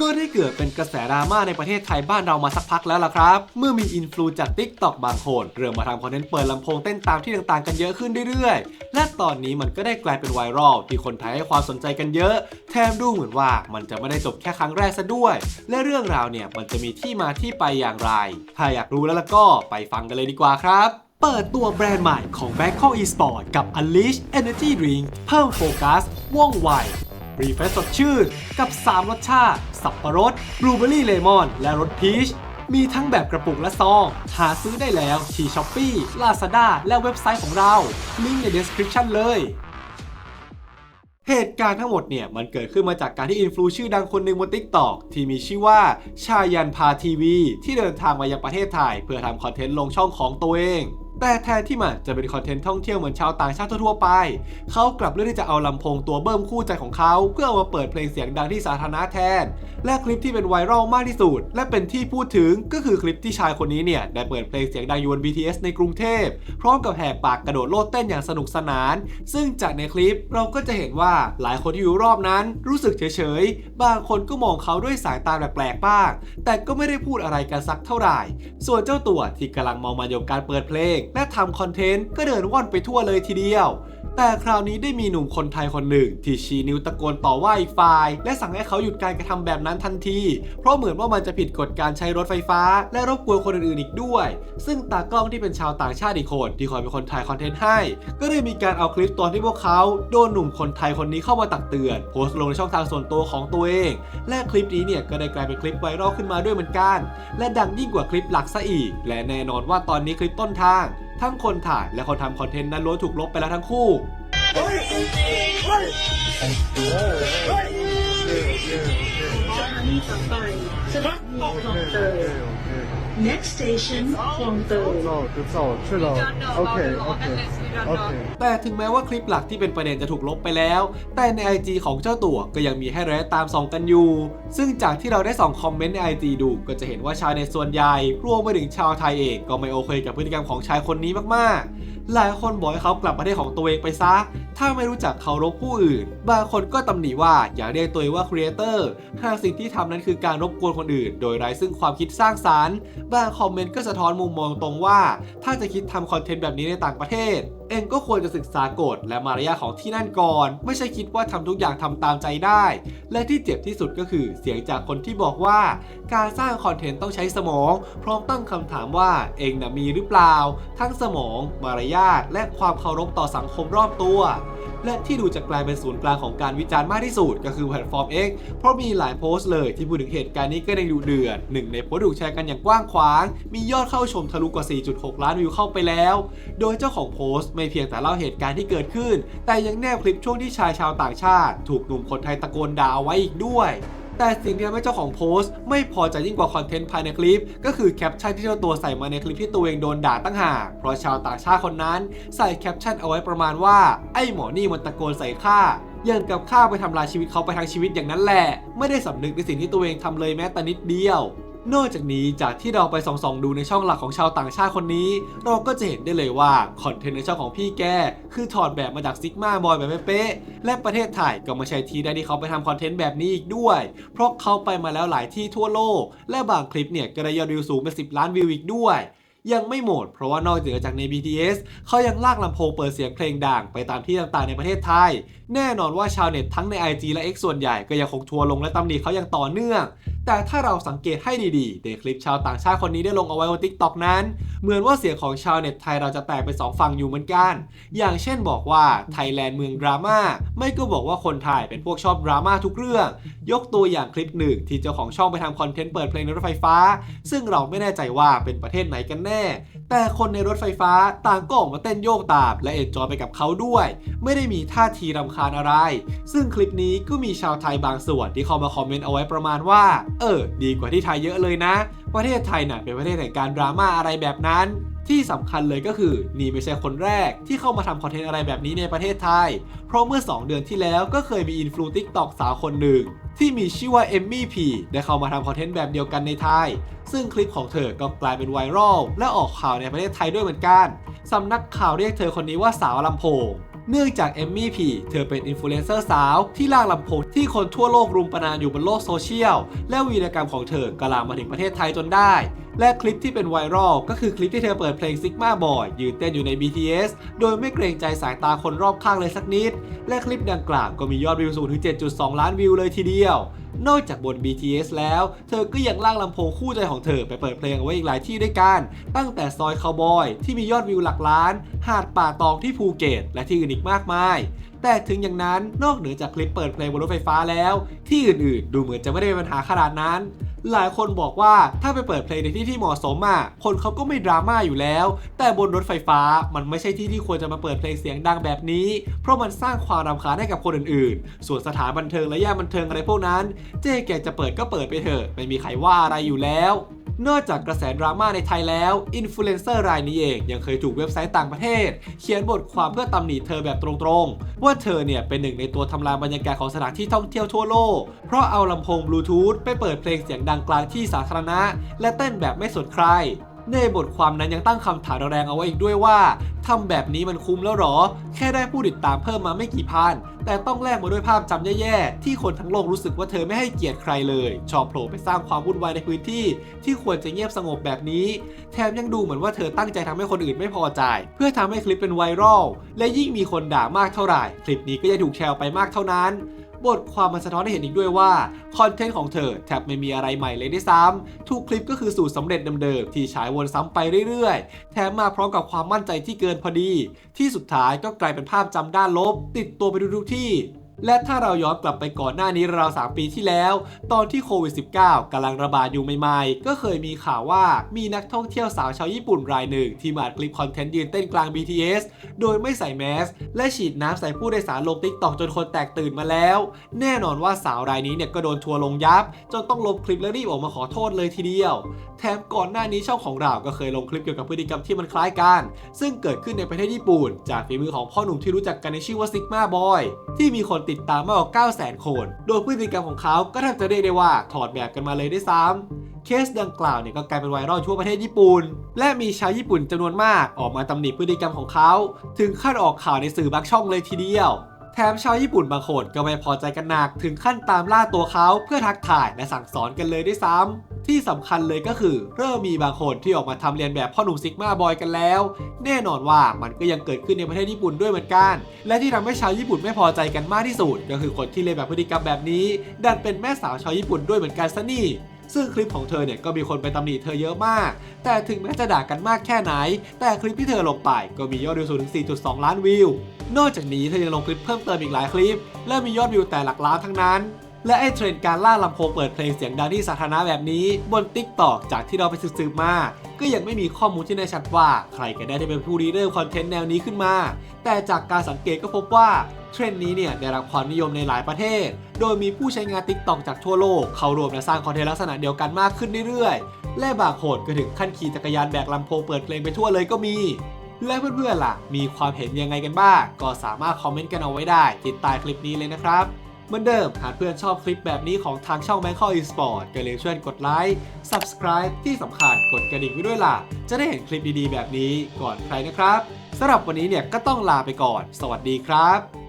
ก็ได้เกิดเป็นกระแสดราม่าในประเทศไทยบ้านเรามาสักพักแล้วล่ะครับ เมื่อมีอินฟลูจาก t ิ k t o k บางคนเริ่มมาทำคอนเทนต์เปิดลำโพงเต้นตามที่ต่างๆ กันเยอะขึ้นเรื่อยๆ และตอนนี้มันก็ได้กลายเป็นไวรัลที่คนไทยให้ความสนใจกันเยอะ แถมดูเหมือนว่ามันจะไม่ได้จบแค่ครั้งแรกซะด้วย และเรื่องราวเนี่ยมันจะมีที่มาที่ไปอย่างไร ถ้าอยากรู้แล้วล่ะก็ไปฟังกันเลยดีกว่าครับเปิดตัวแบรนด์ใหม่ของ Bangkok Esport กับ Unleash Energy Drink เพิ่มโฟกัสว่องไวรีเฟรชสดชื่น กับ 3 รสชาติ สับปะรดบลูเบอรี่เลมอน และรสพีช มีทั้งแบบกระปุกและซอง หาซื้อได้แล้วที่ Shopee Lazada และเว็บไซต์ของเรา ลิงก์ใน description เลยเหตุการณ์ทั้งหมดเนี่ย มันเกิดขึ้นมาจากการที่อินฟลูชื่อดังคนหนึ่งบน t ิ k t o k ที่มีชื่อว่าชายันพาทีวี ที่เดินทางมายังประเทศไทย เพื่อทำคอนเทนต์ลงช่องของตัวเอง แต่แทนที่มันจะเป็นคอนเทนต์ท่องเที่ยวเหมือนชาวต่างชาติทั่วไป เขากลับเลือกที่จะเอาลำโพงตัวเบิ้มคู่ใจของเขา เพื่อเอามาเปิดเพลงเสียงดังที่สาธารณะแทน และคลิปที่เป็นไวรัลมากที่สุด และเป็นที่พูดถึงก็คือคลิปที่ชายคนนี้เนี่ยได้เปิดเพลงเสียงดังอยู่บน BTS ในกรุงเทพ พร้อมกับแหกปากกระโดดโลดเต้นอย่างสนุกสนาน ซึ่งจากในคลิปเราก็จะเห็นว่าหลายคนที่อยู่รอบนั้น รู้สึกเฉยๆ บางคนก็มองเขาด้วยสายตาแปลกๆบ้าง แต่ก็ไม่ได้พูดอะไรกันสักเท่าไหร่ ส่วนเจ้าตัวที่กำลังมองมาอยู่กับการเปิดเพลงและทำคอนเทนต์ก็เดินว่อนไปทั่วเลยทีเดียว แต่คราวนี้ได้มีหนุ่มคนไทยคนหนึ่ง ที่ชี้นิ้วตะโกนต่อว่าอีกฝ่าย และสั่งให้เขาหยุดการกระทำแบบนั้นทันที เพราะเหมือนว่ามันจะผิดกฎการใช้รถไฟฟ้า และรบกวนคนอื่นๆอีกด้วย ซึ่งตากล้องที่เป็นชาวต่างชาติอีกคนที่คอยเป็นคนถ่ายคอนเทนต์ให้ ก็ได้มีการเอาคลิปตอนที่พวกเขาโดนหนุ่มคนไทยคนนี้เข้ามาตักเตือน โพสต์ลงในช่องทางส่วนตัวของตัวเอง และคลิปนี้เนี่ยก็ได้กลายเป็นคลิปไวรัลขึ้นมาด้วยเหมือนกัน และดังยิ่งกว่าคลิปหลักซะอีก และแน่นอนว่าตอนนี้คลิปต้นทาง ทั้งคนถ่ายและคนทำคอนเทนต์นั้นล้วนถูกลบไปแล้วทั้งคู่ next station คลองเตย แต่ถึงแม้ว่าคลิปหลักที่เป็นประเด็นจะถูกลบไปแล้ว แต่ใน IG ของเจ้าตัวก็ยังมีให้เราไตามส่องกันอยู่ ซึ่งจากที่เราได้ส่องคอมเมนต์ใน IG ดู ก็จะเห็นว่าชาวในส่วนใหญ่รวมไปถึงชาวไทยเองก็ไม่โอเคกับพฤติกรรมของชายคนนี้มากๆหลายคนบอกให้เขากลับประเทศของตัวเองไปซะ ถ้าไม่รู้จักเคารพผู้อื่น บางคนก็ตำหนิว่าอย่าเรียกตัวเองว่าครีเอเตอร์หากสิ่งที่ทำนั้นคือการรบกวนคนอื่น โดยไร้ซึ่งความคิดสร้างสารรค์ บางคอมเมนต์ก็สะท้อนมุมมองตรงว่า ถ้าจะคิดทำคอนเทนต์แบบนี้ในต่างประเทศ เองก็ควรจะศึกษากฎและมารยาทของที่นั่นก่อน ไม่ใช่คิดว่าทำทุกอย่างทำตามใจได้ และที่เจ็บที่สุดก็คือเสียงจากคนที่บอกว่า การสร้างคอนเทนต์ต้องใช้สมอง พร้อมตั้งคำถามว่าเองนะมีหรือเปล่า ทั้งสมอง มารยาทและความเคารพต่อสังคมรอบตัว และที่ดูจะกลายเป็นศูนย์กลางของการวิจารณ์มากที่สุด ก็คือแพลตฟอร์ม X เพราะมีหลายโพสต์เลยที่พูดถึงเหตุการณ์นี้ก็ยังดูเดือดหนึ่งในโพสต์ถูกแชร์กันอย่างกว้างขวาง มียอดเข้าชมทะลุกว่า 4.6 ล้านวิวเข้าไปแล้ว โดยเจ้าของโพสต์ไม่เพียงแต่เล่าเหตุการณ์ที่เกิดขึ้น แต่ยังแนบคลิปช่วงที่ชายชาวต่างชาติ ถูกหนุ่มคนไทยตะโกนด่าเอาไว้อีกด้วย แต่สิ่งที่ทำให้เจ้าของโพสต์ ไม่พอใจยิ่งกว่าคอนเทนต์ภายในคลิป ก็คือแคปชั่นที่เจ้าตัวใส่มาในคลิปที่ตัวเองโดนด่าตั้งหากเพราะชาวต่างชาติคนนั้น ใส่แคปชั่นเอาไว้ประมาณว่า ไอ้หมอนี่มันตะโกนใส่ข้าอย่างกับข้าไปทำลายชีวิตเขาไปทั้งชีวิตอย่างนั้นแหละ ไม่ได้สำนึกในสิ่งที่ตัวเองทำเลยแม้แต่นิดเดียว นอกจากนี้จากที่เราไปส่องๆดูในช่องหลักของชาวต่างชาติคนนี้ เราก็จะเห็นได้เลยว่าคอนเทนต์ในช่องของพี่แกคือถอดแบบมาจากซิกมาบอยแบบเป๊ะและประเทศไทยก็ไม่ใช่ที่ใดที่เขาไปทำคอนเทนต์แบบนี้อีกด้วย เพราะเขาไปมาแล้วหลายที่ทั่วโลก และบางคลิปเนี่ยก็ได้ยอดวิวสูงเป็น10 ล้านวิวอีกด้วย ยังไม่หมด เพราะว่านอกเหนือจากใน BTS เขายังลากลำโพงเปิดเสียงเพลงดังไปตามที่ต่างๆในประเทศไทย แน่นอนว่าชาวเน็ตทั้งใน IG และ X ส่วนใหญ่ก็ยังคงทัวลงและตำหนิเขาอย่างต่อเนื่อง แต่ถ้าเราสังเกตให้ดีๆในคลิปชาวต่างชาติคนนี้ได้ลงเอาไว้บน TikTok นั้น เหมือนว่าเสียงของชาวเน็ตไทยเราจะแตกเป็นสองฝั่งอยู่เหมือนกัน อย่างเช่นบอกว่าไทยแลนด์เมืองดราม่าไม่ก็บอกว่าคนไทยเป็นพวกชอบดราม่าทุกเรื่อง ยกตัวอย่างคลิปหนึ่งที่เจ้าของช่องไปทำคอนเทนต์เปิดเพลงในรถไฟฟ้า ซึ่งเราไม่แน่ใจว่าเป็นประเทศไหนกันแน่แต่คนในรถไฟฟ้าต่างก็ออกมาเต้นโยกตามและเอนจอยไปกับเขาด้วย ไม่ได้มีท่าทีรำคาญอะไร ซึ่งคลิปนี้ก็มีชาวไทยบางส่วนที่เข้ามาคอมเมนต์เอาไว้ประมาณว่า เออ ดีกว่าที่ไทยเยอะเลยนะ ประเทศไทยน่ะเป็นประเทศแห่งการดราม่าอะไรแบบนั้น ที่สำคัญเลยก็คือนี่ไม่ใช่คนแรกที่เข้ามาทำคอนเทนต์อะไรแบบนี้ในประเทศไทย เพราะเมื่อ 2 เดือนที่แล้วก็เคยมีอินฟลูติกตอกสาวคนหนึ่ง ที่มีชื่อว่าเอมมี่พีได้เข้ามาทำคอนเทนต์แบบเดียวกันในไทย ซึ่งคลิปของเธอก็กลายเป็นไวรัลและออกข่าวในประเทศไทยด้วยเหมือนกันสำนักข่าวเรียกเธอคนนี้ว่าสาวลำโพงเนื่องจากเอมมี่พีเธอเป็นอินฟลูเอนเซอร์สาว ที่ลากลำโพงที่คนทั่วโลกรุมประนามอยู่บนโลกโซเชียล และวีรกรรมของเธอก็ลามมาถึงประเทศไทยจนได้ และคลิปที่เป็นไวรัลก็คือคลิปที่เธอเปิดเพลง Sigma Boy ยืนเต้นอยู่ใน BTS โดยไม่เกรงใจสายตาคนรอบข้างเลยสักนิด และคลิปดังกล่าวก็มียอดวิวสูงถึง 7.2 ล้านวิวเลยทีเดียว นอกจากบน BTS แล้ว เธอก็ยังลากลำโพงคู่ใจของเธอไปเปิดเพลงเอาไว้อีกหลายที่ด้วยกัน ตั้งแต่ซอยคาวบอยที่มียอดวิวหลักล้าน หาดป่าตองที่ภูเก็ต และที่อื่นอีกมากมาย แต่ถึงอย่างนั้นนอกเหนือจากคลิปเปิดเพลงบนรถไฟฟ้าแล้ว ที่อื่นๆ ดูเหมือนจะไม่ได้เป็นปัญหาขนาดนั้น หลายคนบอกว่าถ้าไปเปิดเพลงในที่ที่เหมาะสมอะคนเขาก็ไม่ดราม่าอยู่แล้ว แต่บนรถไฟฟ้ามันไม่ใช่ที่ที่ควรจะมาเปิดเพลงเสียงดังแบบนี้ เพราะมันสร้างความรำคาญให้กับคนอื่นๆ ส่วนสถานบันเทิงและย่านบันเทิงอะไรพวกนั้น เจ๊แกจะเปิดก็เปิดไปเถอะไม่มีใครว่าอะไรอยู่แล้ว นอกจากกระแสดราม่าในไทยแล้ว อินฟลูเอนเซอร์รายนี้เองยังเคยถูกเว็บไซต์ต่างประเทศ เขียนบทความเพื่อตำหนิเธอแบบตรงๆ ว่าเธอเนี่ยเป็นหนึ่งในตัวทำลายบรรยากาศของสถานที่ท่องเที่ยวทั่วโลก เพราะเอาลำโพงบลูทูธไปเปิดเพลงเสียงดังกลางที่สาธารณะ และเต้นแบบไม่สนใคร ในบทความนั้นยังตั้งคำถามแรงเอาไว้อีกด้วยว่าทำแบบนี้มันคุ้มแล้วหรอ แค่ได้ผู้ติดตามเพิ่มมาไม่กี่พัน แต่ต้องแลกมาด้วยภาพจำแย่ๆ ที่คนทั้งโลกรู้สึกว่าเธอไม่ให้เกียรติใครเลย ชอบโผล่ไปสร้างความวุ่นวายในพื้นที่ ที่ควรจะเงียบสงบแบบนี้ แถมยังดูเหมือนว่าเธอตั้งใจทำให้คนอื่นไม่พอใจ เพื่อทำให้คลิปเป็นไวรัล และยิ่งมีคนด่ามากเท่าไหร่ คลิปนี้ก็จะถูกแชร์ไปมากเท่านั้น บทความมันสะท้อนให้เห็นอีกด้วยว่า คอนเทนต์ของเธอแทบไม่มีอะไรใหม่เลยด้วยซ้ำทุกคลิปก็คือสูตรสำเร็จเดิมๆที่ฉายวนซ้ำไปเรื่อยๆ แถมมาพร้อมกับความมั่นใจที่เกินพอดี ที่สุดท้ายก็กลายเป็นภาพจำด้านลบ ติดตัวไปทุกที่ และถ้าเราย้อนกลับไปก่อนหน้านี้ราวๆ3ปีที่แล้ว ตอนที่โควิด -19 กำลังระบาดอยู่ใหม่ๆ ก็เคยมีข่าวว่ามีนักท่องเที่ยวสาวชาวญี่ปุ่นรายหนึ่ง ที่มาอัดคลิปคอนเทนต์ยืนเต้นกลาง BTS โดยไม่ใส่แมส และฉีดน้ำใส่ผู้โดยสารลงติ๊กตอกจนคนแตกตื่นมาแล้ว แน่นอนว่าสาวรายนี้เนี่ยก็โดนทัวร์ลงยับ จนต้องลบคลิปและรีบออกมาขอโทษเลยทีเดียว แถมก่อนหน้านี้ช่องของเราก็เคยลงคลิปเกี่ยวกับพฤติกรรมที่มันคล้ายกัน ซึ่งเกิดขึ้นในประเทศญี่ปุ่น จากฝีมือของพ่อหนุ่มที่รู้จักกันในชื่อว่าซิกมาบอยที่มีคนติดตามมากกว่า 900,000 คน โดยพฤติกรรมของเขาก็แทบจะเรียกได้ว่าถอดแบบกันมาเลยด้วยซ้ำเคสดังกล่าวเนี่ยก็กลายเป็นไวรัลทั่วประเทศญี่ปุ่น และมีชาวญี่ปุ่นจำนวนมากออกมาตำหนิพฤติกรรมของเขา ถึงขั้นออกข่าวในสื่อบางช่องเลยทีเดียวแถมชาวญี่ปุ่นบางคนก็ไม่พอใจกันหนัก ถึงขั้นตามล่าตัวเขาเพื่อทักทายและสั่งสอนกันเลยด้วยซ้ำ ที่สำคัญเลยก็คือ เริ่มมีบางคนที่ออกมาทำเรียนแบบพ่อหนุ่มซิกมาบอยกันแล้ว แน่นอนว่ามันก็ยังเกิดขึ้นในประเทศญี่ปุ่นด้วยเหมือนกัน และที่ทำให้ชาวญี่ปุ่นไม่พอใจกันมากที่สุด ก็คือคนที่เรียนแบบพฤติกรรมแบบนี้ ดันเป็นแม่สาวชาวญี่ปุ่นด้วยเหมือนกันซะนี่ซึ่งคลิปของเธอเนี่ยก็มีคนไปตำหนิเธอเยอะมาก แต่ถึงแม้จะด่ากันมากแค่ไหน แต่คลิปที่เธอลงไปก็มียอดวิวสูงถึง 4.2 ล้านวิว นอกจากนี้เธอยังลงคลิปเพิ่มเติมอีกหลายคลิป และมียอดวิวแต่หลักล้านทั้งนั้น และไอ้เทรนด์การล่าลำโพงเปิดเพลงเสียงดังที่สาธารณะแบบนี้ บน t ิ k t o k จากที่เราไปสืบๆมา ก็ยังไม่มีข้อมูลที่แน่ชัดว่าใครกันแน่ที่เป็นผู้ริเริ่มคอนเทนต์แนวนี้ขึ้นมา แต่จากการสังเกตก็พบว่าเทรนด์นี้เนี่ยได้รับความนิยมในหลายประเทศ โดยมีผู้ใช้งาน t ิ k t o k จากทั่วโลก เข้ารวมและสร้างคอนเทนต์ลักษณะเดียวกันมากขึ้นเรื่อยๆ และบางคนก็ถึงขั้นขี่จักรยานแบกลำโพงเปิดเพลงไปทั่วเลยก็มีและเพื่อนๆล่ะ มีความเห็นยังไงกันบ้าง ก็สามารถคอมเมนต์กันเอาไว้ได้ติดใต้คลิปนี้เลยนะครับ เหมือนเดิมหากเพื่อนชอบคลิปแบบนี้ของทางช่อง Bangkok Esport ก็เลยช่วยกดไลค์ Subscribe ที่สำคัญกดกระดิ่งไว้ด้วยล่ะ จะได้เห็นคลิปดีๆ แบบนี้ก่อนใครนะครับสำหรับวันนี้เนี่ยก็ต้องลาไปก่อน สวัสดีครับ